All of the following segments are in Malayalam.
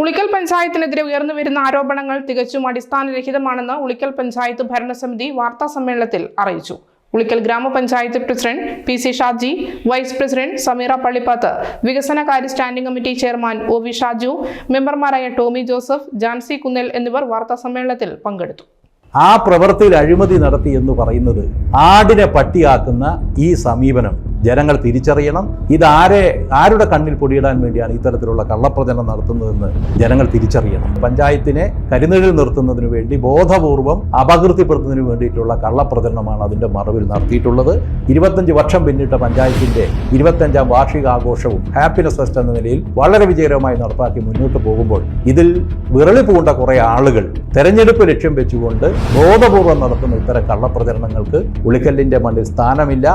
ഉളിക്കൽ പഞ്ചായത്തിനെതിരെ ഉയർന്നുവരുന്ന ആരോപണങ്ങൾ തികച്ചും അടിസ്ഥാനരഹിതമാണെന്ന് ഉളിക്കൽ പഞ്ചായത്ത് ഭരണസമിതി വാർത്താ സമ്മേളനത്തിൽ അറിയിച്ചു. ഉളിക്കൽ ഗ്രാമപഞ്ചായത്ത് president P C Shaji vice president Sameera Pallipath വികസനകാര്യ standing committee chairman O V Shaju മെമ്പർമാരായ ടോമി ജോസഫ് ജാൻസി കുന്നേൽ എന്നിവർ വാർത്താ സമ്മേളനത്തിൽ പങ്കെടുത്തു. ആ പ്രവൃത്തിയിൽ അഴിമതി നടത്തി എന്ന് പറയുന്നത് ആടിനെ പട്ടിയാക്കുന്ന ഈ സമീപനം. ജനങ്ങൾ തിരിച്ചറിയണം. ഇതാരെ ആരുടെ കണ്ണിൽ പൊടിയിടാൻ വേണ്ടിയാണ് ഇത്തരത്തിലുള്ള കള്ളപ്രചരണം നടത്തുന്നതെന്ന് ജനങ്ങൾ തിരിച്ചറിയണം. പഞ്ചായത്തിനെ കരുനിഴൽ നിർത്തുന്നതിന് വേണ്ടി ബോധപൂർവം അപകീർത്തിപ്പെടുത്തുന്നതിന് വേണ്ടിയിട്ടുള്ള കള്ളപ്രചരണമാണ് അതിന്റെ മറവിൽ നടത്തിയിട്ടുള്ളത്. ഇരുപത്തഞ്ച് വർഷം പിന്നിട്ട പഞ്ചായത്തിന്റെ ഇരുപത്തഞ്ചാം വാർഷികാഘോഷവും ഹാപ്പിനെസ് ഫെസ്റ്റ് എന്ന നിലയിൽ വളരെ വിജയകരമായി നടപ്പാക്കി മുന്നോട്ട് പോകുമ്പോൾ ഇതിൽ വിരളി പൂണ്ട കുറേ ആളുകൾ തെരഞ്ഞെടുപ്പ് ലക്ഷ്യം വെച്ചുകൊണ്ട് ബോധപൂർവം നടത്തുന്ന ഇത്തരം കള്ളപ്രചരണങ്ങൾക്ക് ഉളിക്കല്ലിന്റെ മണ്ണിൽ സ്ഥാനമില്ല.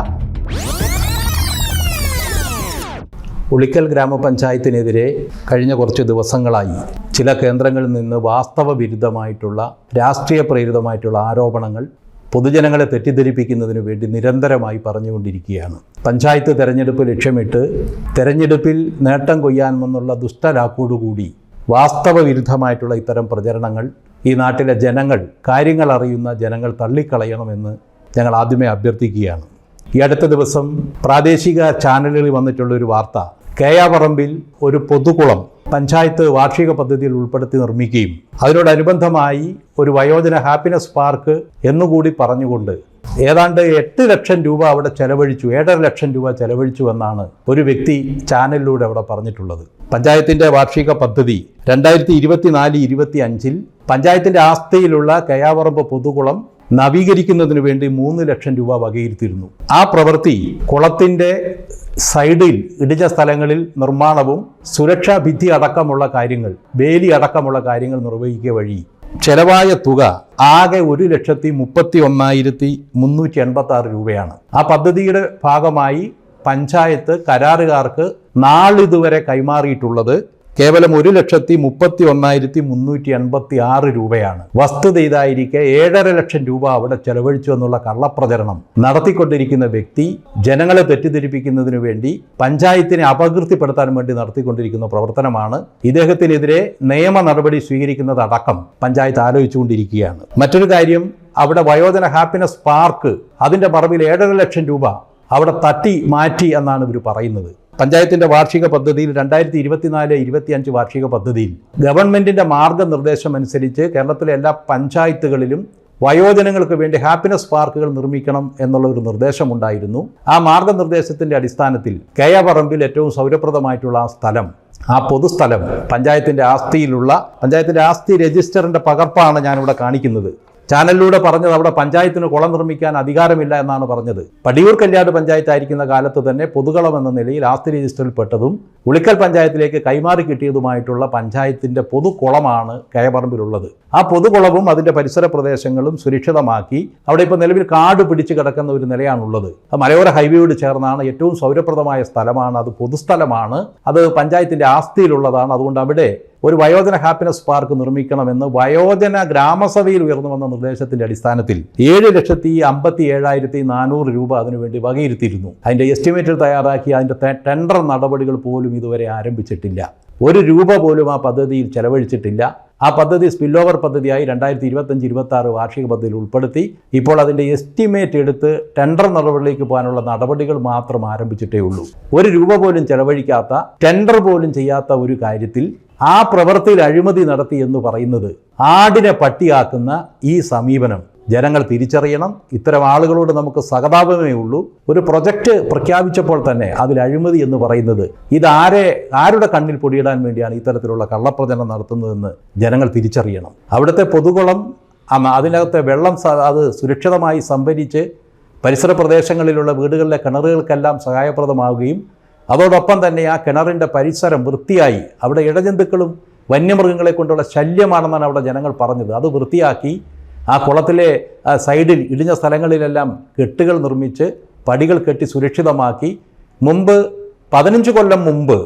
ഉളിക്കൽ ഗ്രാമപഞ്ചായത്തിനെതിരെ കഴിഞ്ഞ കുറച്ച് ദിവസങ്ങളായി ചില കേന്ദ്രങ്ങളിൽ നിന്ന് വാസ്തവ വിരുദ്ധമായിട്ടുള്ള രാഷ്ട്രീയ പ്രേരിതമായിട്ടുള്ള ആരോപണങ്ങൾ പൊതുജനങ്ങളെ തെറ്റിദ്ധരിപ്പിക്കുന്നതിന് വേണ്ടി നിരന്തരമായി പറഞ്ഞുകൊണ്ടിരിക്കുകയാണ്. പഞ്ചായത്ത് തെരഞ്ഞെടുപ്പ് ലക്ഷ്യമിട്ട് തെരഞ്ഞെടുപ്പിൽ നേട്ടം കൊയ്യാമെന്നുള്ള ദുഷ്ടലാക്കോടുകൂടി വാസ്തവ വിരുദ്ധമായിട്ടുള്ള ഇത്തരം പ്രചരണങ്ങൾ ഈ നാട്ടിലെ ജനങ്ങൾ കാര്യങ്ങൾ അറിയുന്ന ജനങ്ങൾ തള്ളിക്കളയണമെന്ന് ഞങ്ങൾ ആദ്യമേ അഭ്യർത്ഥിക്കുകയാണ്. ഈ അടുത്ത ദിവസം പ്രാദേശിക ചാനലുകളിൽ വന്നിട്ടുള്ള ഒരു വാർത്ത കേയാപറമ്പിൽ ഒരു പൊതുകുളം പഞ്ചായത്ത് വാർഷിക പദ്ധതിയിൽ ഉൾപ്പെടുത്തി നിർമ്മിക്കുകയും അതിനോടനുബന്ധമായി ഒരു വയോജന ഹാപ്പിനെസ് പാർക്ക് എന്നുകൂടി പറഞ്ഞുകൊണ്ട് ഏതാണ്ട് എട്ട് ലക്ഷം രൂപ അവിടെ ചെലവഴിച്ചു ഏഴര ലക്ഷം രൂപ ചെലവഴിച്ചു എന്നാണ് ഒരു വ്യക്തി ചാനലിലൂടെ അവിടെ പറഞ്ഞിട്ടുള്ളത്. പഞ്ചായത്തിന്റെ വാർഷിക പദ്ധതി രണ്ടായിരത്തി ഇരുപത്തിനാല് ഇരുപത്തി അഞ്ചിൽ പഞ്ചായത്തിന്റെ ആസ്തിയിലുള്ള കയാവറമ്പ് പൊതുകുളം നവീകരിക്കുന്നതിന് വേണ്ടി മൂന്ന് ലക്ഷം രൂപ വകയിരുത്തിയിരുന്നു. ആ പ്രവൃത്തി കുളത്തിന്റെ സൈഡിൽ ഇടിച്ച സ്ഥലങ്ങളിൽ നിർമ്മാണവും സുരക്ഷാ ഭിത്തി അടക്കമുള്ള കാര്യങ്ങൾ വേലി അടക്കമുള്ള കാര്യങ്ങൾ നിർവഹിക്കുക വഴി ചെലവായ തുക ആകെ ഒരു ലക്ഷത്തി മുപ്പത്തി ഒന്നായിരത്തി മുന്നൂറ്റി എൺപത്തി ആറ് രൂപയാണ്. ആ പദ്ധതിയുടെ ഭാഗമായി പഞ്ചായത്ത് കരാറുകാർക്ക് നാളിതുവരെ കൈമാറിയിട്ടുള്ളത് കേവലം ഒരു ലക്ഷത്തി മുപ്പത്തി ഒന്നായിരത്തി മുന്നൂറ്റി എൺപത്തി ആറ് രൂപയാണ്. വസ്തുത ഇതായിരിക്കെ ഏഴര ലക്ഷം രൂപ അവിടെ ചെലവഴിച്ചു എന്നുള്ള കള്ളപ്രചരണം നടത്തിക്കൊണ്ടിരിക്കുന്ന വ്യക്തി ജനങ്ങളെ തെറ്റിദ്ധരിപ്പിക്കുന്നതിനു വേണ്ടി പഞ്ചായത്തിനെ അപകീർത്തിപ്പെടുത്താൻ വേണ്ടി നടത്തിക്കൊണ്ടിരിക്കുന്ന പ്രവർത്തനമാണ്. ഇദ്ദേഹത്തിനെതിരെ നിയമ നടപടി സ്വീകരിക്കുന്നതടക്കം പഞ്ചായത്ത് ആലോചിച്ചുകൊണ്ടിരിക്കുകയാണ്. മറ്റൊരു കാര്യം അവിടെ വയോജന ഹാപ്പിനെസ് പാർക്ക് അതിന്റെ മറവിൽ ഏഴര ലക്ഷം രൂപ അവിടെ തട്ടി മാറ്റി എന്നാണ് ഇവർ പറയുന്നത്. പഞ്ചായത്തിന്റെ വാർഷിക പദ്ധതിയിൽ രണ്ടായിരത്തി ഇരുപത്തിനാല് ഇരുപത്തിയഞ്ച് വാർഷിക പദ്ധതിയിൽ ഗവൺമെന്റിന്റെ മാർഗനിർദ്ദേശം അനുസരിച്ച് കേരളത്തിലെ എല്ലാ പഞ്ചായത്തുകളിലും വയോജനങ്ങൾക്ക് വേണ്ടി ഹാപ്പിനെസ് പാർക്കുകൾ നിർമ്മിക്കണം എന്നുള്ള ഒരു നിർദ്ദേശമുണ്ടായിരുന്നു ആ മാർഗനിർദ്ദേശത്തിന്റെ അടിസ്ഥാനത്തിൽ കയ്യപറമ്പിൽ ഏറ്റവും സൗരപ്രദമായിട്ടുള്ള ആ സ്ഥലം ആ പൊതുസ്ഥലം പഞ്ചായത്തിന്റെ ആസ്തിയിലുള്ള പഞ്ചായത്തിന്റെ ആസ്തി രജിസ്റ്ററിന്റെ പകർപ്പാണ് ഞാനിവിടെ കാണിക്കുന്നത്. ചാനലിലൂടെ പറഞ്ഞത് അവിടെ പഞ്ചായത്തിന് കുളം നിർമ്മിക്കാൻ അധികാരമില്ല എന്നാണ് പറഞ്ഞത്. പടിയൂർ കല്യാട് പഞ്ചായത്ത് ആയിരിക്കുന്ന കാലത്ത് തന്നെ പൊതുകളം എന്ന നിലയിൽ ആസ്തി രജിസ്റ്ററിൽ പെട്ടതും ഉളിക്കൽ പഞ്ചായത്തിലേക്ക് കൈമാറി കിട്ടിയതുമായിട്ടുള്ള പഞ്ചായത്തിന്റെ പൊതുകുളമാണ് കയപറമ്പിലുള്ളത്. ആ പൊതുകുളവും അതിന്റെ പരിസര പ്രദേശങ്ങളും സുരക്ഷിതമാക്കി അവിടെ ഇപ്പോൾ നിലവിൽ കാട് പിടിച്ച് കിടക്കുന്ന ഒരു നിലയാണുള്ളത്. മലയോര ഹൈവേയോട് ചേർന്നാണ് ഏറ്റവും സൗരപ്രദമായ സ്ഥലമാണ് അത് പൊതുസ്ഥലമാണ്. അത് പഞ്ചായത്തിന്റെ ആസ്തിയിലുള്ളതാണ്. അതുകൊണ്ട് അവിടെ ഒരു വയോജന ഹാപ്പിനെസ് പാർക്ക് നിർമ്മിക്കണമെന്ന് വയോജന ഗ്രാമസഭയിൽ ഉയർന്നു വന്ന നിർദ്ദേശത്തിന്റെ അടിസ്ഥാനത്തിൽ ഏഴ് ലക്ഷത്തി അമ്പത്തി ഏഴായിരത്തി നാനൂറ് രൂപ അതിനുവേണ്ടി വകയിരുത്തിയിരുന്നു. അതിന്റെ എസ്റ്റിമേറ്റ് തയ്യാറാക്കി അതിന്റെ ടെൻഡർ നടപടികൾ പോലും ഇതുവരെ ആരംഭിച്ചിട്ടില്ല. ഒരു രൂപ പോലും ആ പദ്ധതിയിൽ ചെലവഴിച്ചിട്ടില്ല. ആ പദ്ധതി സ്പിൽ ഓവർ പദ്ധതിയായി രണ്ടായിരത്തി ഇരുപത്തഞ്ച് ഇരുപത്തി ആറ് വാർഷിക പദ്ധതിയിൽ ഉൾപ്പെടുത്തി. ഇപ്പോൾ അതിന്റെ എസ്റ്റിമേറ്റ് എടുത്ത് ടെൻഡർ നടപടിയിലേക്ക് പോകാനുള്ള നടപടികൾ മാത്രം ആരംഭിച്ചിട്ടേ ഉള്ളൂ. ഒരു രൂപ പോലും ചെലവഴിക്കാത്ത ടെൻഡർ പോലും ചെയ്യാത്ത ഒരു കാര്യത്തിൽ ആ പ്രവൃത്തിയിൽ അഴിമതി നടത്തി എന്ന് പറയുന്നത് ആടിനെ പട്ടിയാക്കുന്ന ഈ സമീപനം. ജനങ്ങൾ തിരിച്ചറിയണം. ഇത്തരം ആളുകളോട് നമുക്ക് സഹതാപമേ ഉള്ളൂ. ഒരു പ്രൊജക്റ്റ് പ്രഖ്യാപിച്ചപ്പോൾ തന്നെ അതിൽ അഴിമതി എന്ന് പറയുന്നത് ഇതാരെ ആരുടെ കണ്ണിൽ പൊടിയിടാൻ വേണ്ടിയാണ് ഇത്തരത്തിലുള്ള കള്ളപ്രചരണം നടത്തുന്നതെന്ന് ജനങ്ങൾ തിരിച്ചറിയണം. അവിടുത്തെ പൊതുകുളം അതിനകത്തെ വെള്ളം അത് സുരക്ഷിതമായി സംഭരിച്ച് പരിസര പ്രദേശങ്ങളിലുള്ള വീടുകളിലെ കിണറുകൾക്കെല്ലാം സഹായപ്രദമാവുകയും അതോടൊപ്പം തന്നെ ആ കിണറിന്റെ പരിസരം വൃത്തിയായി. അവിടെ ഇടജന്തുക്കളും വന്യമൃഗങ്ങളെ കൊണ്ടുള്ള ശല്യമാണെന്നാണ് അവിടെ ജനങ്ങൾ പറഞ്ഞത്. അത് വൃത്തിയാക്കി ആ കുളത്തിലെ സൈഡിൽ ഇടിഞ്ഞ സ്ഥലങ്ങളിലെല്ലാം കെട്ടുകൾ നിർമ്മിച്ച് പടികൾ കെട്ടി സുരക്ഷിതമാക്കി. മുമ്പ് പതിനഞ്ച് കൊല്ലം മുമ്പ്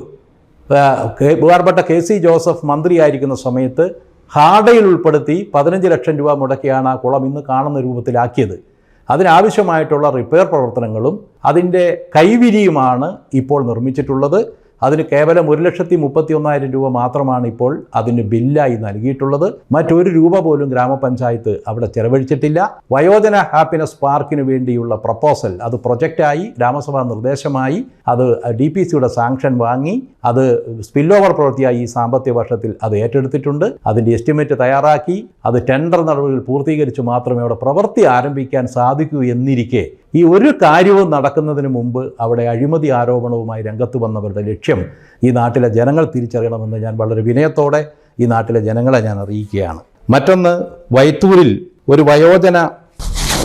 ഉപകാരപ്പെട്ട കെ- സി ജോസഫ് മന്ത്രിയായിരിക്കുന്ന സമയത്ത് ഹാഡയിൽ ഉൾപ്പെടുത്തി പതിനഞ്ച് ലക്ഷം രൂപ മുടക്കിയാണ് ആ കുളം ഇന്ന് കാണുന്ന രൂപത്തിലാക്കിയത്. അതിനാവശ്യമായിട്ടുള്ള റിപ്പയർ പ്രവർത്തനങ്ങളും അതിന്റെ കൈവിരിയുമാണ് ഇപ്പോൾ നിർമ്മിച്ചിട്ടുള്ളത്. അതിന് കേവലം ഒരു ലക്ഷത്തി മുപ്പത്തി ഒന്നായിരം രൂപ മാത്രമാണ് ഇപ്പോൾ അതിന് ബില്ലായി നൽകിയിട്ടുള്ളത്. മറ്റൊരു രൂപ പോലും ഗ്രാമപഞ്ചായത്ത് അവിടെ ചെലവഴിച്ചിട്ടില്ല. വയോജന ഹാപ്പിനെസ് പാർക്കിന് വേണ്ടിയുള്ള പ്രപ്പോസൽ അത് പ്രൊജക്റ്റായി ഗ്രാമസഭാ നിർദ്ദേശമായി. അത് ഡി പി സിയുടെ സാങ്ഷൻ വാങ്ങി അത് സ്പിൽ ഓവർ പ്രവൃത്തിയായി ഈ സാമ്പത്തിക വർഷത്തിൽ അത് ഏറ്റെടുത്തിട്ടുണ്ട്. അതിന്റെ എസ്റ്റിമേറ്റ് തയ്യാറാക്കി. അത് ടെൻഡർ നടപടികൾ പൂർത്തീകരിച്ച് മാത്രമേ അവിടെ പ്രവൃത്തി ആരംഭിക്കാൻ സാധിക്കൂ എന്നിരിക്കെ ഈ ഒരു കാര്യവും നടക്കുന്നതിന് മുമ്പ് അവിടെ അഴിമതി ആരോപണവുമായി രംഗത്ത് വന്നവരുടെ ലക്ഷ്യം ഈ നാട്ടിലെ ജനങ്ങൾ തിരിച്ചറിയണമെന്ന് ഞാൻ വളരെ വിനയത്തോടെ ഈ നാട്ടിലെ ജനങ്ങളെ ഞാൻ അറിയിക്കുകയാണ്. മറ്റൊന്ന് വൈത്തൂരിൽ ഒരു വയോജന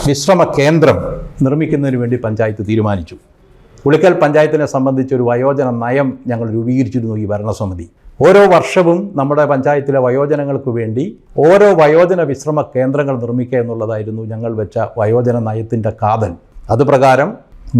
വിശ്രമ കേന്ദ്രം നിർമ്മിക്കുന്നതിന് വേണ്ടി പഞ്ചായത്ത് തീരുമാനിച്ചു. ഉളിക്കൽ പഞ്ചായത്തിനെ സംബന്ധിച്ച് ഒരു വയോജന നയം ഞങ്ങൾ രൂപീകരിച്ചിരുന്നു ഈ ഭരണസമിതി. ഓരോ വർഷവും നമ്മുടെ പഞ്ചായത്തിലെ വയോജനങ്ങൾക്ക് വേണ്ടി ഓരോ വയോജന വിശ്രമ കേന്ദ്രങ്ങൾ നിർമ്മിക്കുക എന്നുള്ളതായിരുന്നു ഞങ്ങൾ വെച്ച വയോജന നയത്തിന്റെ കാതൽ. അതുപ്രകാരം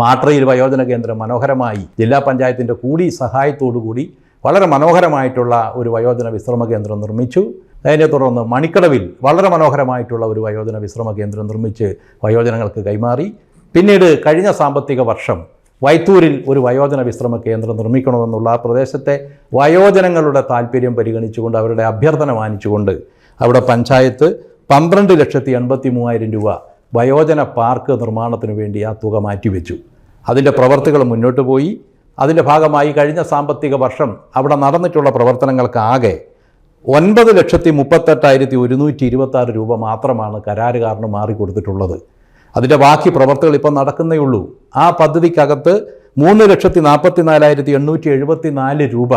മാട്രയിൽ വയോജന കേന്ദ്രം മനോഹരമായി ജില്ലാ പഞ്ചായത്തിന്റെ കൂടി സഹായത്തോടുകൂടി വളരെ മനോഹരമായിട്ടുള്ള ഒരു വയോജന വിശ്രമ കേന്ദ്രം നിർമ്മിച്ചു. അതിനെ തുടർന്ന് മണിക്കടവിൽ വളരെ മനോഹരമായിട്ടുള്ള ഒരു വയോജന വിശ്രമ കേന്ദ്രം നിർമ്മിച്ച് വയോജനങ്ങൾക്ക് കൈമാറി. പിന്നീട് കഴിഞ്ഞ സാമ്പത്തിക വർഷം വൈത്തൂരിൽ ഒരു വയോജന വിശ്രമ കേന്ദ്രം നിർമ്മിക്കണമെന്നുള്ള പ്രദേശത്തെ വയോജനങ്ങളുടെ താല്പര്യം പരിഗണിച്ചുകൊണ്ട് അവരുടെ അഭ്യർത്ഥന മാനിച്ചുകൊണ്ട് അവിടെ പഞ്ചായത്ത് പന്ത്രണ്ട് ലക്ഷത്തി എൺപത്തി മൂവായിരം രൂപ വയോജന പാർക്ക് നിർമ്മാണത്തിന് വേണ്ടി ആ തുക മാറ്റിവെച്ചു. അതിന്റെ പ്രവർത്തികൾ മുന്നോട്ട് പോയി. അതിന്റെ ഭാഗമായി കഴിഞ്ഞ സാമ്പത്തിക വർഷം അവിടെ നടന്നിട്ടുള്ള പ്രവർത്തനങ്ങൾക്കാകെ ഒൻപത് ലക്ഷത്തി മുപ്പത്തെട്ടായിരത്തി ഒരുന്നൂറ്റി ഇരുപത്താറ് രൂപ മാത്രമാണ് കരാറുകാരന് മാറിക്കൊടുത്തിട്ടുള്ളത്. അതിന്റെ ബാക്കി പ്രവർത്തികൾ ഇപ്പം നടക്കുന്നേ ഉള്ളൂ. ആ പദ്ധതിക്കകത്ത് മൂന്ന് ലക്ഷത്തി നാൽപ്പത്തി നാലായിരത്തി എണ്ണൂറ്റി എഴുപത്തി നാല് രൂപ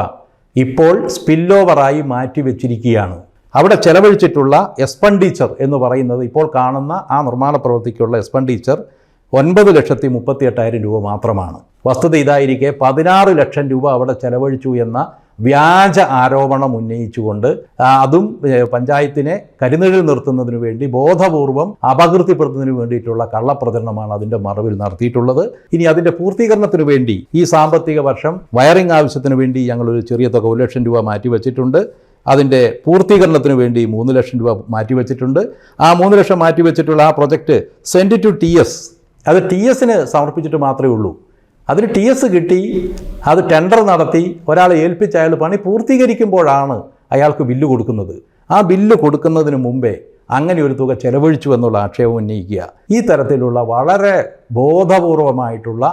ഇപ്പോൾ സ്പില്ലോവറായി മാറ്റിവെച്ചിരിക്കുകയാണ്. അവിടെ ചെലവഴിച്ചിട്ടുള്ള എക്സ്പെൻഡിച്ചർ എന്ന് പറയുന്നത് ഇപ്പോൾ കാണുന്ന ആ നിർമ്മാണ പ്രവൃത്തിക്കുള്ള എക്സ്പെൻഡിച്ചർ ഒൻപത് ലക്ഷത്തി മുപ്പത്തി എട്ടായിരം രൂപ മാത്രമാണ്. വസ്തുത ഇതായിരിക്കെ പതിനാറ് ലക്ഷം രൂപ അവിടെ ചെലവഴിച്ചു എന്ന വ്യാജ ആരോപണം ഉന്നയിച്ചുകൊണ്ട് അതും പഞ്ചായത്തിനെ കരുനിഴൽ നിർത്തുന്നതിനു വേണ്ടി ബോധപൂർവം അപകീർത്തിപ്പെടുത്തുന്നതിന് വേണ്ടിയിട്ടുള്ള കള്ളപ്രചരണമാണ് അതിന്റെ മറവിൽ നടത്തിയിട്ടുള്ളത്. ഇനി അതിന്റെ പൂർത്തീകരണത്തിന് വേണ്ടി ഈ സാമ്പത്തിക വർഷം വയറിംഗ് ആവശ്യത്തിന് വേണ്ടി ഞങ്ങളൊരു ചെറിയ തുക ഒരു ലക്ഷം രൂപ മാറ്റിവെച്ചിട്ടുണ്ട്. അതിന്റെ പൂർത്തീകരണത്തിന് വേണ്ടി മൂന്ന് ലക്ഷം രൂപ മാറ്റിവെച്ചിട്ടുണ്ട്. ആ മൂന്ന് ലക്ഷം മാറ്റിവെച്ചിട്ടുള്ള ആ project send to T S അത് ടി എസിന് സമർപ്പിച്ചിട്ട് മാത്രമേ ഉള്ളൂ. അതിന് ടി എസ് കിട്ടി അത് ടെൻഡർ നടത്തി ഒരാളെ ഏൽപ്പിച്ച് അയാൾ പണി പൂർത്തീകരിക്കുമ്പോഴാണ് അയാൾക്ക് ബില്ല് കൊടുക്കുന്നത്. ആ ബില്ല് കൊടുക്കുന്നതിന് മുമ്പേ അങ്ങനെ ഒരു തുക ചെലവഴിച്ചു എന്നുള്ള ആക്ഷേപം ഉന്നയിക്കുക. ഈ തരത്തിലുള്ള വളരെ ബോധപൂർവമായിട്ടുള്ള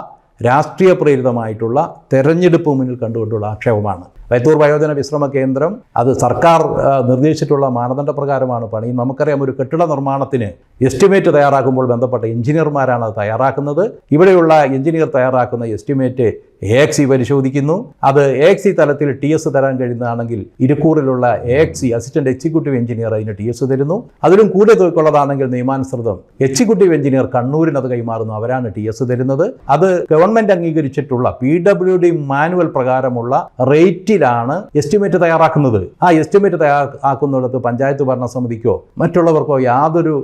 രാഷ്ട്രീയ പ്രേരിതമായിട്ടുള്ള തെരഞ്ഞെടുപ്പ് മുന്നിൽ കണ്ടുകൊണ്ടുള്ള ആക്ഷേപമാണ്. വൈത്തൂർ വയോജന വിശ്രമ കേന്ദ്രം അത് സർക്കാർ നിർദ്ദേശിച്ചിട്ടുള്ള മാനദണ്ഡ പ്രകാരമാണ് പണി. നമുക്കറിയാം ഒരു കെട്ടിട നിർമ്മാണത്തിന് എസ്റ്റിമേറ്റ് തയ്യാറാക്കുമ്പോൾ ബന്ധപ്പെട്ട എഞ്ചിനീയർമാരാണ് അത് തയ്യാറാക്കുന്നത്. ഇവിടെയുള്ള എഞ്ചിനീയർ തയ്യാറാക്കുന്ന എസ്റ്റിമേറ്റ് എ എക്സ് സി പരിശോധിക്കുന്നു. അത് എ എക്സ് സി തലത്തിൽ ടി എസ് തരാൻ കഴിയുന്നതാണെങ്കിൽ ഇരിക്കൂറിലുള്ള A X assistant executive engineer അതിന് ടി എസ് തരുന്നു. അതിലും കൂടുതൽ തുകയുള്ളതാണെങ്കിൽ നിയമാനുസൃതം എക്സിക്യൂട്ടീവ് എഞ്ചിനീയർ കണ്ണൂരിന് അത് കൈമാറുന്നു. അവരാണ് ടി എസ് തരുന്നത്. അത് ഗവൺമെന്റ് അംഗീകരിച്ചിട്ടുള്ള പി ഡബ്ല്യു ഡി മാനുവൽ പ്രകാരമുള്ള റേറ്റിലാണ് എസ്റ്റിമേറ്റ് തയ്യാറാക്കുന്നത്. ആ എസ്റ്റിമേറ്റ് തയ്യാറാക്കുന്നിടത്ത് പഞ്ചായത്ത് ഭരണസമിതിക്കോ മറ്റുള്ളവർക്കോ യാതൊരു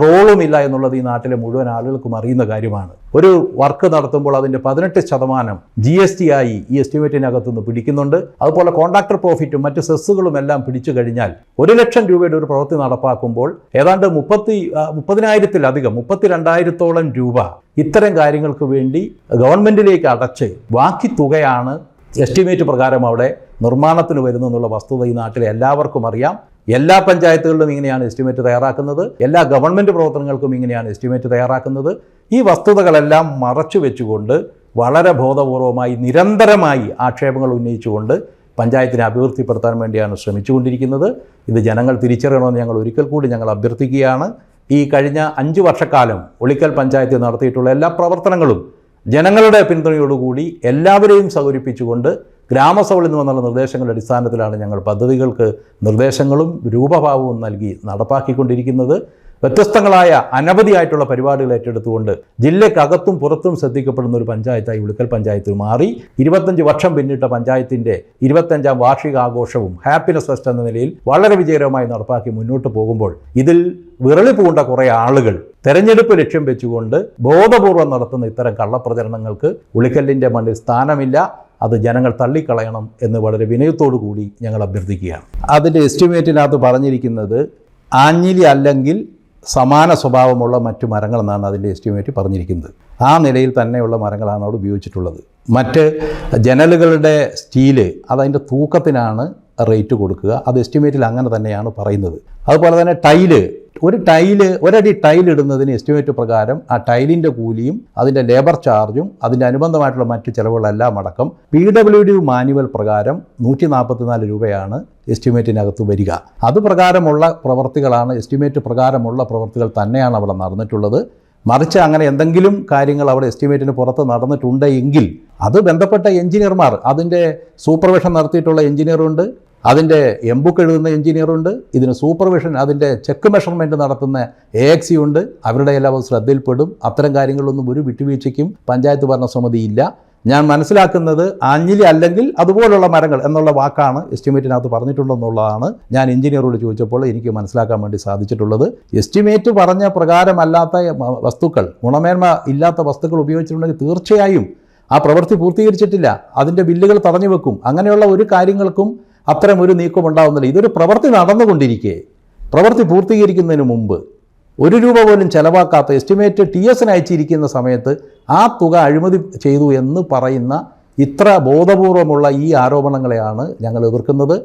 റോളുമില്ല എന്നുള്ളത് ഈ നാട്ടിലെ മുഴുവൻ ആളുകൾക്കും അറിയുന്ന കാര്യമാണ്. ഒരു വർക്ക് നടത്തുമ്പോൾ അതിന്റെ പതിനെട്ട് ശതമാനം ജി എസ് ടി ആയി ഈ എസ്റ്റിമേറ്റിനകത്തു നിന്ന് പിടിക്കുന്നുണ്ട്. അതുപോലെ കോൺട്രാക്ടർ പ്രോഫിറ്റും മറ്റ് സെസ്സുകളും എല്ലാം പിടിച്ചു കഴിഞ്ഞാൽ ഒരു ലക്ഷം രൂപയുടെ ഒരു പ്രവൃത്തി നടപ്പാക്കുമ്പോൾ ഏതാണ്ട് മുപ്പത്തി മുപ്പതിനായിരത്തിലധികം മുപ്പത്തി രണ്ടായിരത്തോളം രൂപ ഇത്തരം കാര്യങ്ങൾക്ക് വേണ്ടി ഗവൺമെന്റിലേക്ക് അടച്ച് ബാക്കി തുകയാണ് എസ്റ്റിമേറ്റ് പ്രകാരം അവിടെ നിർമ്മാണത്തിന് വരുന്നു എന്നുള്ള വസ്തുത ഈ നാട്ടിലെ എല്ലാവർക്കും അറിയാം. എല്ലാ പഞ്ചായത്തുകളിലും ഇങ്ങനെയാണ് എസ്റ്റിമേറ്റ് തയ്യാറാക്കുന്നത്. എല്ലാ ഗവൺമെന്റ് പ്രവർത്തനങ്ങൾക്കും ഇങ്ങനെയാണ് എസ്റ്റിമേറ്റ് തയ്യാറാക്കുന്നത്. ഈ വസ്തുതകളെല്ലാം മറച്ചു വെച്ചുകൊണ്ട് വളരെ ബോധപൂർവമായി നിരന്തരമായി ആക്ഷേപങ്ങൾ ഉന്നയിച്ചുകൊണ്ട് പഞ്ചായത്തിനെ അഭിവൃദ്ധിപ്പെടുത്താൻ വേണ്ടിയാണ് ശ്രമിച്ചുകൊണ്ടിരിക്കുന്നത്. ഇത് ജനങ്ങൾ തിരിച്ചറിയണമെന്ന് ഞങ്ങൾ ഒരിക്കൽ കൂടി ഞങ്ങൾ അഭ്യർത്ഥിക്കുകയാണ്. ഈ കഴിഞ്ഞ അഞ്ച് വർഷക്കാലം ഒളിക്കൽ പഞ്ചായത്ത് നടത്തിയിട്ടുള്ള എല്ലാ പ്രവർത്തനങ്ങളും ജനങ്ങളുടെ പിന്തുണയോടുകൂടി എല്ലാവരെയും സൗകരിപ്പിച്ചുകൊണ്ട് ഗ്രാമസഭയിൽ നിന്ന് വന്നുള്ള നിർദ്ദേശങ്ങളുടെ അടിസ്ഥാനത്തിലാണ് ഞങ്ങൾ പദ്ധതികൾക്ക് നിർദ്ദേശങ്ങളും രൂപഭാവവും നൽകി നടപ്പാക്കിക്കൊണ്ടിരിക്കുന്നത്. വ്യത്യസ്തങ്ങളായ അനവധിയായിട്ടുള്ള പരിപാടികൾ ഏറ്റെടുത്തുകൊണ്ട് ജില്ലക്കകത്തും പുറത്തും ശ്രദ്ധിക്കപ്പെടുന്ന ഒരു പഞ്ചായത്തായി ഉളുക്കൽ പഞ്ചായത്ത് മാറി ഇരുപത്തഞ്ച് വർഷം പിന്നിട്ട പഞ്ചായത്തിന്റെ ഇരുപത്തഞ്ചാം വാർഷികാഘോഷവും ഹാപ്പിനെസ് ഫെസ്റ്റ് എന്ന നിലയിൽ വളരെ വിജയകരമായി നടപ്പാക്കി മുന്നോട്ട് പോകുമ്പോൾ ഇതിൽ വിറളി പൂണ്ട കുറേ ആളുകൾ തെരഞ്ഞെടുപ്പ് ലക്ഷ്യം വെച്ചുകൊണ്ട് ബോധപൂർവം നടത്തുന്ന ഇത്തരം കള്ളപ്രചരണങ്ങൾക്ക് ഉളിക്കല്ലിന്റെ മണ്ണിൽ സ്ഥാനമില്ല. അത് ജനങ്ങൾ തള്ളിക്കളയണം എന്ന് വളരെ വിനയത്തോടു കൂടി ഞങ്ങൾ അഭ്യർത്ഥിക്കുകയാണ്. അതിന്റെ എസ്റ്റിമേറ്റിനകത്ത് പറഞ്ഞിരിക്കുന്നത് ആഞ്ഞിലി അല്ലെങ്കിൽ സമാന സ്വഭാവമുള്ള മറ്റു മരങ്ങളെന്നാണ് അതിന്റെ എസ്റ്റിമേറ്റ് പറഞ്ഞിരിക്കുന്നത്. ആ നിലയിൽ തന്നെയുള്ള മരങ്ങളാണ് അവിടെ ഉപയോഗിച്ചിട്ടുള്ളത്. മറ്റ് ജനലുകളുടെ സ്റ്റീൽ അതതിന്റെ തൂക്കത്തിനാണ് റേറ്റ് കൊടുക്കുക. അത് എസ്റ്റിമേറ്റിൽ അങ്ങനെ തന്നെയാണ് പറയുന്നത്. അതുപോലെ തന്നെ ടൈൽ ഒരു ടൈൽ ഒരടി ടൈൽ ഇടുന്നതിന് എസ്റ്റിമേറ്റ് പ്രകാരം ആ ടൈലിന്റെ കൂലിയും അതിന്റെ ലേബർ ചാർജും അതിന്റെ അനുബന്ധമായിട്ടുള്ള മറ്റ് ചിലവുകളെല്ലാം അടക്കം പി ഡബ്ല്യു ഡി മാനുവൽ പ്രകാരം നൂറ്റി നാൽപ്പത്തിനാല് രൂപയാണ് എസ്റ്റിമേറ്റിനകത്ത് വരിക. അത് പ്രകാരമുള്ള പ്രവർത്തികളാണ് എസ്റ്റിമേറ്റ് പ്രകാരമുള്ള പ്രവർത്തികൾ തന്നെയാണ് അവിടെ നടന്നിട്ടുള്ളത്. മറിച്ച് അങ്ങനെ എന്തെങ്കിലും കാര്യങ്ങൾ അവിടെ എസ്റ്റിമേറ്റിന് പുറത്ത് നടന്നിട്ടുണ്ട് എങ്കിൽ അത് ബന്ധപ്പെട്ട എഞ്ചിനീയർമാർ അതിന്റെ സൂപ്പർവിഷൻ നടത്തിയിട്ടുള്ള എഞ്ചിനീയറുണ്ട് അതിന്റെ എംബുക്ക് എഴുതുന്ന എഞ്ചിനീയറുണ്ട് ഇതിന് സൂപ്പർവിഷൻ അതിന്റെ ചെക്ക് മെഷർമെന്റ് നടത്തുന്ന എ എക്സി ഉണ്ട്. അവരുടെ എല്ലാം അത് ശ്രദ്ധയിൽപ്പെടും. അത്തരം കാര്യങ്ങളൊന്നും ഒരു വിട്ടുവീഴ്ചയ്ക്കും പഞ്ചായത്ത് ഭരണസമിതി ഇല്ല. ഞാൻ മനസ്സിലാക്കുന്നത് ആഞ്ഞിലി അല്ലെങ്കിൽ അതുപോലുള്ള മരങ്ങൾ എന്നുള്ള വാക്കാണ് എസ്റ്റിമേറ്റിനകത്ത് പറഞ്ഞിട്ടുണ്ടെന്നുള്ളതാണ് ഞാൻ എഞ്ചിനീയറോട് ചോദിച്ചപ്പോൾ എനിക്ക് മനസ്സിലാക്കാൻ വേണ്ടി സാധിച്ചിട്ടുള്ളത്. എസ്റ്റിമേറ്റ് പറഞ്ഞ പ്രകാരമല്ലാത്ത വസ്തുക്കൾ ഗുണമേന്മ ഇല്ലാത്ത വസ്തുക്കൾ ഉപയോഗിച്ചിട്ടുണ്ടെങ്കിൽ തീർച്ചയായും ആ പ്രവൃത്തി പൂർത്തീകരിച്ചിട്ടില്ല. അതിന്റെ ബില്ലുകൾ തടഞ്ഞു വെക്കും. അങ്ങനെയുള്ള ഒരു കാര്യങ്ങൾക്കും അത്തരം ഒരു നീക്കം ഉണ്ടാവുന്നില്ല. ഇതൊരു പ്രവൃത്തി നടന്നുകൊണ്ടിരിക്കെ. പ്രവൃത്തി പൂർത്തീകരിക്കുന്നതിന് മുമ്പ് ഒരു രൂപ പോലും ചെലവാക്കാത്ത എസ്റ്റിമേറ്റ് ടി എസിന് അയച്ചിരിക്കുന്ന സമയത്ത് ആ തുക അഴിമതി ചെയ്തു എന്ന് പറയുന്ന ഇത്ര ബോധപൂർവമുള്ള ഈ ആരോപണങ്ങളെയാണ് ഞങ്ങൾ എതിർക്കുന്നത്.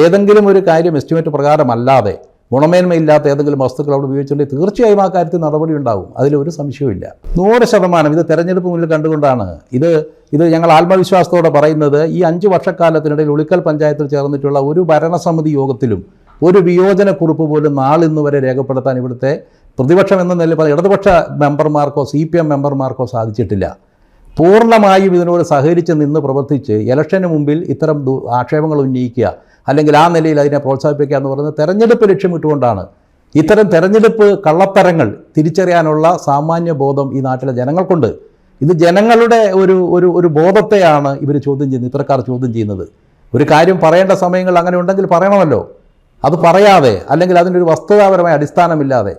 ഏതെങ്കിലും ഒരു കാര്യം എസ്റ്റിമേറ്റ് പ്രകാരമല്ലാതെ ഗുണമേന്മയില്ലാത്ത ഏതെങ്കിലും വസ്തുക്കൾ അവിടെ ഉപയോഗിച്ചിട്ടുണ്ടെങ്കിൽ തീർച്ചയായും ആ കാര്യത്തിൽ നടപടി ഉണ്ടാവും അതിലൊരു സംശയവും ഇല്ല നൂറ് ശതമാനം ഇത് തെരഞ്ഞെടുപ്പ് മുന്നിൽ കണ്ടുകൊണ്ടാണ്. ഇത് ഇത് ഞങ്ങൾ ആത്മവിശ്വാസത്തോടെ പറയുന്നത് ഈ അഞ്ച് വർഷക്കാലത്തിനിടയിൽ ഉളിക്കൽ പഞ്ചായത്തിൽ ചേർന്നിട്ടുള്ള ഒരു ഭരണസമിതി യോഗത്തിലും ഒരു വിയോജനക്കുറിപ്പ് പോലും നാളിന്ന് വരെ രേഖപ്പെടുത്താൻ ഇവിടുത്തെ പ്രതിപക്ഷം എന്ന നിലയിൽ ഇടതുപക്ഷ മെമ്പർമാർക്കോ സി പി എം മെമ്പർമാർക്കോ സാധിച്ചിട്ടില്ല. പൂർണമായും ഇതിനോട് സഹകരിച്ച് നിന്ന് പ്രവർത്തിച്ച് ഇലക്ഷന് മുമ്പിൽ ഇത്തരം ആക്ഷേപങ്ങൾ ഉന്നയിക്കുക അല്ലെങ്കിൽ ആ നിലയിൽ അതിനെ പ്രോത്സാഹിപ്പിക്കുക എന്ന് പറയുന്നത് തെരഞ്ഞെടുപ്പ് ലക്ഷ്യമിട്ടുകൊണ്ടാണ്. ഇത്തരം തെരഞ്ഞെടുപ്പ് കള്ളത്തരങ്ങൾ തിരിച്ചറിയാനുള്ള സാമാന്യ ബോധം ഈ നാട്ടിലെ ജനങ്ങൾക്കുണ്ട്. ഇത് ജനങ്ങളുടെ ഒരു ഒരു ഒരു ബോധത്തെയാണ് ഇവർ ചോദ്യം ചെയ്യുന്നത് ഇത്തരക്കാർ ചോദ്യം ചെയ്യുന്നത്. ഒരു കാര്യം പറയേണ്ട സമയങ്ങൾ അങ്ങനെ ഉണ്ടെങ്കിൽ പറയണമല്ലോ. അത് പറയാതെ അല്ലെങ്കിൽ അതിനൊരു വസ്തുതാപരമായ അടിസ്ഥാനമില്ലാതെ.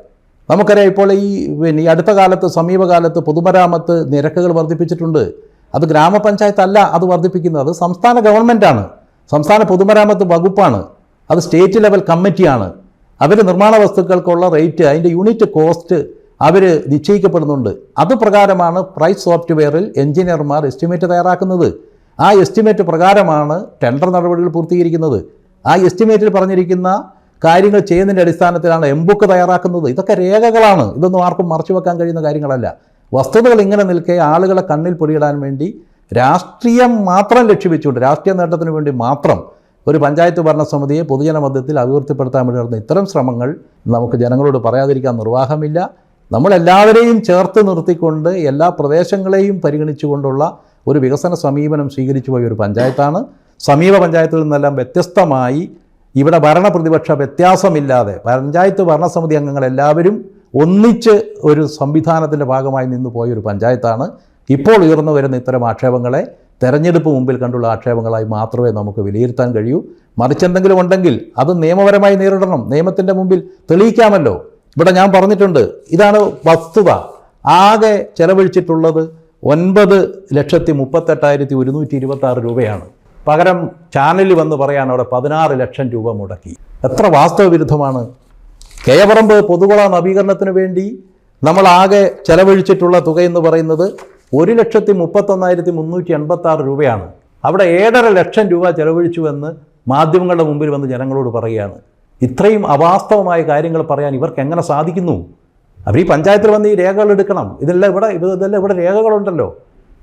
നമുക്കറിയാം ഇപ്പോൾ ഈ പിന്നെ ഈ അടുത്ത കാലത്ത് സമീപകാലത്ത് പൊതുമരാമത്ത് നിരക്കുകൾ വർദ്ധിപ്പിച്ചിട്ടുണ്ട്. അത് ഗ്രാമപഞ്ചായത്ത് അല്ല അത് വർദ്ധിപ്പിക്കുന്നത്. അത് സംസ്ഥാന ഗവൺമെന്റാണ്. സംസ്ഥാന പൊതുമരാമത്ത് വകുപ്പാണ്. അത് സ്റ്റേറ്റ് ലെവൽ കമ്മിറ്റിയാണ്. അവർ നിർമ്മാണ വസ്തുക്കൾക്കുള്ള റേറ്റ് അതിന്റെ യൂണിറ്റ് കോസ്റ്റ് അവർ നിശ്ചയിക്കപ്പെടുന്നുണ്ട്. അത് പ്രകാരമാണ് പ്രൈസ് സോഫ്റ്റ്വെയറിൽ എഞ്ചിനീയർമാർ എസ്റ്റിമേറ്റ് തയ്യാറാക്കുന്നത്. ആ എസ്റ്റിമേറ്റ് പ്രകാരമാണ് ടെൻഡർ നടപടികൾ പൂർത്തീകരിക്കുന്നത്. ആ എസ്റ്റിമേറ്റിൽ പറഞ്ഞിരിക്കുന്ന കാര്യങ്ങൾ ചെയ്യുന്നതിന്റെ അടിസ്ഥാനത്തിലാണ് എംബുക്ക് തയ്യാറാക്കുന്നത്. ഇതൊക്കെ രേഖകളാണ്. ഇതൊന്നും ആർക്കും മറച്ചു വെക്കാൻ കഴിയുന്ന കാര്യങ്ങളല്ല. വസ്തുതകൾ ഇങ്ങനെ നിൽക്കെ ആളുകളെ കണ്ണിൽ പൊടിയിടാൻ വേണ്ടി രാഷ്ട്രീയം മാത്രം ലക്ഷ്യവെച്ചുകൊണ്ട് രാഷ്ട്രീയ നേട്ടത്തിന് വേണ്ടി മാത്രം ഒരു പഞ്ചായത്ത് ഭരണസമിതിയെ പൊതുജന മധ്യത്തിൽ അഭിവൃദ്ധിപ്പെടുത്താൻ വേണ്ടി നടന്ന ഇത്തരം ശ്രമങ്ങൾ നമുക്ക് ജനങ്ങളോട് പറയാതിരിക്കാൻ നിർവാഹമില്ല. നമ്മളെല്ലാവരെയും ചേർത്ത് നിർത്തിക്കൊണ്ട് എല്ലാ പ്രദേശങ്ങളെയും പരിഗണിച്ചുകൊണ്ടുള്ള ഒരു വികസന സമീപനം സ്വീകരിച്ചു പോയ ഒരു പഞ്ചായത്താണ്. സമീപ പഞ്ചായത്തിൽ നിന്നെല്ലാം വ്യത്യസ്തമായി ഇവിടെ ഭരണ പ്രതിപക്ഷ വ്യത്യാസമില്ലാതെ പഞ്ചായത്ത് ഭരണസമിതി അംഗങ്ങളെല്ലാവരും ഒന്നിച്ച് ഒരു സംവിധാനത്തിന്റെ ഭാഗമായി നിന്ന് പോയൊരു പഞ്ചായത്താണ്. ഇപ്പോൾ ഉയർന്നു വരുന്ന ഇത്തരം ആക്ഷേപങ്ങളെ തെരഞ്ഞെടുപ്പ് മുമ്പിൽ കണ്ടുള്ള ആക്ഷേപങ്ങളായി മാത്രമേ നമുക്ക് വിലയിരുത്താൻ കഴിയൂ. മറിച്ചെന്തെങ്കിലും ഉണ്ടെങ്കിൽ അത് നിയമപരമായി നേരിടണം. നിയമത്തിന്റെ മുമ്പിൽ തെളിയിക്കാമല്ലോ. ഇവിടെ ഞാൻ പറഞ്ഞിട്ടുണ്ട് ഇതാണ് വസ്തുത. ആകെ ചെലവഴിച്ചിട്ടുള്ളത് ഒൻപത് ലക്ഷത്തി മുപ്പത്തെട്ടായിരത്തി ഒരുന്നൂറ്റി ഇരുപത്തി രൂപയാണ്. പകരം ചാനലിൽ വന്ന് പറയാൻ അവിടെ പതിനാറ് ലക്ഷം രൂപ മുടക്കി. എത്ര വാസ്തവവിരുദ്ധമാണ് കെയപറമ്പ് പൊതുകുള നവീകരണത്തിന് വേണ്ടി നമ്മൾ ആകെ ചെലവഴിച്ചിട്ടുള്ള തുക എന്ന് പറയുന്നത് ഒരു ലക്ഷത്തി മുപ്പത്തൊന്നായിരത്തി മുന്നൂറ്റി എൺപത്തി ആറ് രൂപയാണ്. അവിടെ ഏഴര ലക്ഷം രൂപ ചെലവഴിച്ചുവെന്ന് മാധ്യമങ്ങളുടെ മുമ്പിൽ വന്ന് ജനങ്ങളോട് പറയുകയാണ്. ഇത്രയും അവാസ്തവമായ കാര്യങ്ങൾ പറയാൻ ഇവർക്ക് എങ്ങനെ സാധിക്കുന്നു? അവർ ഈ പഞ്ചായത്തിൽ വന്ന് ഈ രേഖകൾ എടുക്കണം. ഇതെല്ലാം ഇവിടെ ഇത് ഇതെല്ലാം ഇവിടെ രേഖകളുണ്ടല്ലോ.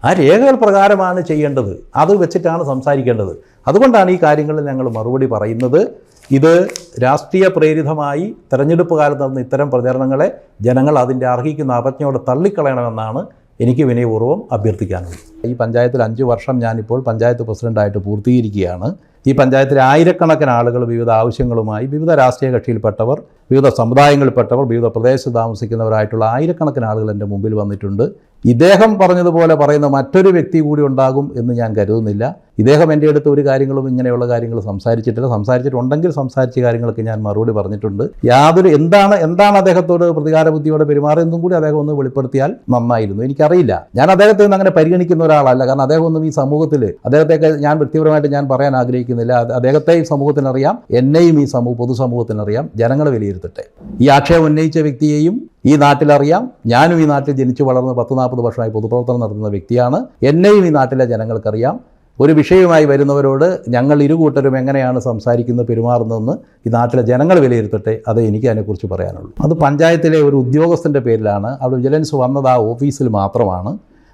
ആ രേഖകൾ പ്രകാരമാണ് ചെയ്യേണ്ടത്. അത് വെച്ചിട്ടാണ് സംസാരിക്കേണ്ടത്. അതുകൊണ്ടാണ് ഈ കാര്യങ്ങളിൽ ഞങ്ങൾ മറുപടി പറയുന്നത്. ഇത് രാഷ്ട്രീയ പ്രേരിതമായി തെരഞ്ഞെടുപ്പ് കാലത്ത് നടന്ന ഇത്തരം പ്രചരണങ്ങളെ ജനങ്ങൾ അതിന്റെ അർഹിക്കുന്ന അപജ്ഞയോടെ തള്ളിക്കളയണമെന്നാണ് എനിക്ക് വിനയപൂർവം അഭ്യർത്ഥിക്കാനുള്ളത്. ഈ പഞ്ചായത്തിൽ അഞ്ച് വർഷം ഞാനിപ്പോൾ പഞ്ചായത്ത് പ്രസിഡന്റായിട്ട് പൂർത്തീകരിക്കുകയാണ്. ഈ പഞ്ചായത്തിലെ ആയിരക്കണക്കിന് ആളുകൾ വിവിധ ആവശ്യങ്ങളുമായി വിവിധ രാഷ്ട്രീയ കക്ഷിയിൽപ്പെട്ടവർ വിവിധ സമുദായങ്ങളിൽപ്പെട്ടവർ വിവിധ പ്രദേശത്ത് താമസിക്കുന്നവരായിട്ടുള്ള ആയിരക്കണക്കിന് ആളുകൾ എന്റെ മുമ്പിൽ വന്നിട്ടുണ്ട്. ഇദ്ദേഹം പറഞ്ഞതുപോലെ പറയുന്ന മറ്റൊരു വ്യക്തി കൂടി ഉണ്ടാകും എന്ന് ഞാൻ കരുതുന്നില്ല. ഇദ്ദേഹം എന്റെ അടുത്ത് ഒരു കാര്യങ്ങളും ഇങ്ങനെയുള്ള കാര്യങ്ങൾ സംസാരിച്ചിട്ടില്ല. സംസാരിച്ചിട്ടുണ്ടെങ്കിൽ സംസാരിച്ച കാര്യങ്ങൾക്ക് ഞാൻ മറുപടി പറഞ്ഞിട്ടുണ്ട്. യാതൊരു എന്താണ് എന്താണ് അദ്ദേഹത്തോട് പ്രതികാര ബുദ്ധിയോടെ പെരുമാറിയെന്നും കൂടി അദ്ദേഹം ഒന്ന് വെളിപ്പെടുത്തിയാൽ നന്നായിരുന്നു. എനിക്കറിയില്ല. ഞാൻ അദ്ദേഹത്തെ ഒന്നും അങ്ങനെ പരിഗണിക്കുന്ന ഒരാളല്ല. കാരണം അദ്ദേഹം ഒന്നും ഈ സമൂഹത്തിൽ അദ്ദേഹത്തെയൊക്കെ ഞാൻ വ്യക്തിപരമായിട്ട് ഞാൻ പറയാൻ ആഗ്രഹിക്കുന്നില്ല. അദ്ദേഹത്തെ ഈ സമൂഹത്തിനറിയാം. എന്നെയും ഈ സമൂഹ പൊതുസമൂഹത്തിനറിയാം. ജനങ്ങളെ വിലയിരുത്തും. വിലയിരുത്തട്ടെ ഈ ആക്ഷേപം ഉന്നയിച്ച വ്യക്തിയെയും ഈ നാട്ടിലറിയാം. ഞാനും ഈ നാട്ടിൽ ജനിച്ചു വളർന്ന് പത്ത് നാൽപ്പത് വർഷമായി പൊതുപ്രവർത്തനം നടത്തുന്ന വ്യക്തിയാണ്. എന്നെയും ഈ നാട്ടിലെ ജനങ്ങൾക്കറിയാം. ഒരു വിഷയവുമായി വരുന്നവരോട് ഞങ്ങൾ ഇരുകൂട്ടരും എങ്ങനെയാണ് സംസാരിക്കുന്നത് പെരുമാറുന്നതെന്ന് ഈ നാട്ടിലെ ജനങ്ങൾ വിലയിരുത്തട്ടെ. അത് എനിക്ക് അതിനെക്കുറിച്ച് പറയാനുള്ളൂ. അത് പഞ്ചായത്തിലെ ഒരു ഉദ്യോഗസ്ഥന്റെ പേരിലാണ്. അവിടെ വിജിലൻസ് വന്നത് ആ ഓഫീസിൽ മാത്രമാണ്.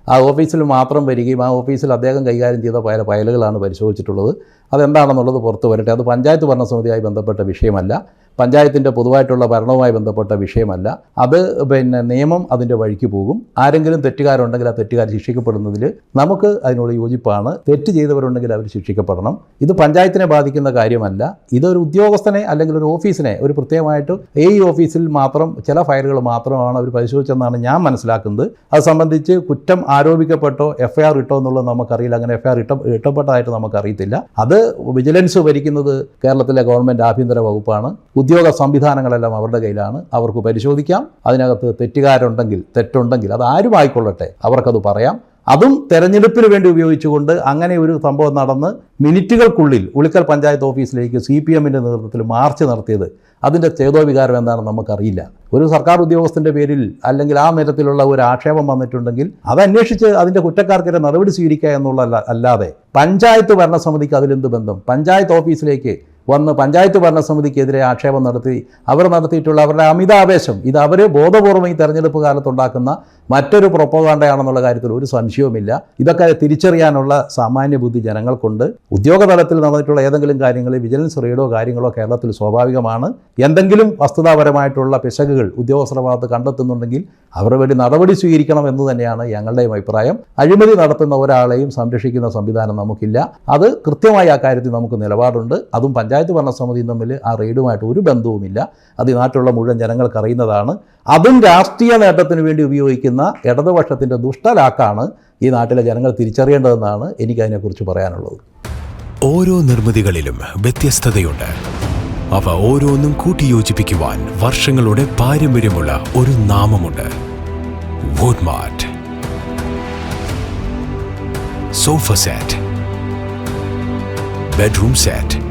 ആ ഓഫീസിൽ മാത്രം വരികയും ആ ഓഫീസിൽ അദ്ദേഹം കൈകാര്യം ചെയ്ത പല ഫയലുകളാണ് പരിശോധിച്ചിട്ടുള്ളത്. അതെന്താണെന്നുള്ളത് പുറത്തു വരട്ടെ. അത് പഞ്ചായത്ത് ഭരണസമിതിയായി ബന്ധപ്പെട്ട വിഷയമല്ല. പഞ്ചായത്തിന്റെ പൊതുവായിട്ടുള്ള ഭരണവുമായി ബന്ധപ്പെട്ട വിഷയമല്ല. അത് പിന്നെ നിയമം അതിന്റെ വഴിക്ക് പോകും. ആരെങ്കിലും തെറ്റുകാരുണ്ടെങ്കിൽ ആ തെറ്റുകാർ ശിക്ഷിക്കപ്പെടുന്നതിൽ നമുക്ക് അതിനോട് യോജിപ്പാണ്. തെറ്റ് ചെയ്തവരുണ്ടെങ്കിൽ അവർ ശിക്ഷിക്കപ്പെടണം. ഇത് പഞ്ചായത്തിനെ ബാധിക്കുന്ന കാര്യമല്ല. ഇതൊരു ഉദ്യോഗസ്ഥനെ അല്ലെങ്കിൽ ഒരു ഓഫീസിനെ ഒരു പ്രത്യേകമായിട്ട് ഈ ഓഫീസിൽ മാത്രം ചില ഫയലുകൾ മാത്രമാണ് അവർ പരിശോധിച്ചെന്നാണ് ഞാൻ മനസ്സിലാക്കുന്നത്. അത് സംബന്ധിച്ച് കുറ്റം ആരോപിക്കപ്പെട്ടോ എഫ് ഐ ആർ ഇട്ടോ എന്നുള്ളത് നമുക്കറിയില്ല. അങ്ങനെ എഫ് ഐ ആർ ഇട്ട ഇട്ടപ്പെട്ടതായിട്ട് നമുക്കറിയത്തില്ല. അത് വിജിലൻസ് ഭരിക്കുന്നത് കേരളത്തിലെ ഗവൺമെന്റ് ആഭ്യന്തര വകുപ്പാണ്. ഉദ്യോഗ സംവിധാനങ്ങളെല്ലാം അവരുടെ കയ്യിലാണ്. അവർക്ക് പരിശോധിക്കാം. അതിനകത്ത് തെറ്റുകാരുണ്ടെങ്കിൽ തെറ്റുണ്ടെങ്കിൽ അത് ആരും ആയിക്കൊള്ളട്ടെ അവർക്കത് പറയാം. അതും തെരഞ്ഞെടുപ്പിന് വേണ്ടി ഉപയോഗിച്ചുകൊണ്ട് അങ്ങനെ ഒരു സംഭവം നടന്ന് മിനിറ്റുകൾക്കുള്ളിൽ ഉളിക്കൽ പഞ്ചായത്ത് ഓഫീസിലേക്ക് സി പി എമ്മിന്റെ നേതൃത്വത്തിൽ മാർച്ച് നടത്തിയത്. അതിന്റെ ചേതോവികാരം എന്താണെന്ന് നമുക്കറിയില്ല. ഒരു സർക്കാർ ഉദ്യോഗസ്ഥന്റെ പേരിൽ അല്ലെങ്കിൽ ആ നിരത്തിലുള്ള ഒരു ആക്ഷേപം വന്നിട്ടുണ്ടെങ്കിൽ അത് അന്വേഷിച്ച് അതിന്റെ കുറ്റക്കാർക്കെതിരെ നടപടി സ്വീകരിക്കുക എന്നുള്ള അല്ലാതെ പഞ്ചായത്ത് ഭരണസമിതിക്ക് അതിലെന്ത് ബന്ധം? പഞ്ചായത്ത് ഓഫീസിലേക്ക് വന്ന് പഞ്ചായത്ത് ഭരണസമിതിക്കെതിരെ ആക്ഷേപം നടത്തി അവർ നടത്തിയിട്ടുള്ള അവരുടെ അമിതാവേശം ഇത് അവർ ബോധപൂർവം ഈ തെരഞ്ഞെടുപ്പ് കാലത്തുണ്ടാക്കുന്ന മറ്റൊരു പ്രൊപ്പോകാണ്ടയാണെന്നുള്ള കാര്യത്തിൽ ഒരു സംശയവുമില്ല. ഇതൊക്കെ തിരിച്ചറിയാനുള്ള സാമാന്യ ബുദ്ധി ജനങ്ങൾക്കുണ്ട്. ഉദ്യോഗതലത്തിൽ നടന്നിട്ടുള്ള ഏതെങ്കിലും കാര്യങ്ങളിൽ വിജിലൻസ് റെയ്ഡോ കാര്യങ്ങളോ കേരളത്തിൽ സ്വാഭാവികമാണ്. എന്തെങ്കിലും വസ്തുതാപരമായിട്ടുള്ള പിശകുകൾ ഉദ്യോഗസ്ഥരുടെ ഭാഗത്ത് കണ്ടെത്തുന്നുണ്ടെങ്കിൽ അവരുടെ വേണ്ടി നടപടി സ്വീകരിക്കണം എന്ന് തന്നെയാണ് ഞങ്ങളുടെയും അഭിപ്രായം. അഴിമതി നടത്തുന്ന ഒരാളെയും സംരക്ഷിക്കുന്ന സംവിധാനം നമുക്കില്ല. അത് കൃത്യമായി ആ കാര്യത്തിൽ നമുക്ക് നിലപാടുണ്ട്. അതും പഞ്ചായത്ത് ഭരണസമിതിയും തമ്മിൽ ആ റെയ്ഡുമായിട്ട് ഒരു ബന്ധവുമില്ല. അത് നാട്ടിലുള്ള മുഴുവൻ ജനങ്ങൾക്ക് അറിയുന്നതാണ്. അതും രാഷ്ട്രീയ നേട്ടത്തിന് വേണ്ടി ഉപയോഗിക്കുന്ന ഇടതുപക്ഷത്തിന്റെ ദുഷ്ടലാക്കാണ് ഈ നാട്ടിലെ ജനങ്ങൾ തിരിച്ചറിയേണ്ടതെന്നാണ് എനിക്കതിനെക്കുറിച്ച് പറയാനുള്ളത്. ഓരോ നിർമ്മിതികളിലും വ്യത്യസ്തതയുണ്ട്. അവ ഓരോന്നും കൂട്ടിയോജിപ്പിക്കുവാൻ വർഷങ്ങളുടെ പാരമ്പര്യമുള്ള ഒരു നാമമുണ്ട്. Woodmart sofa set. Bedroom set.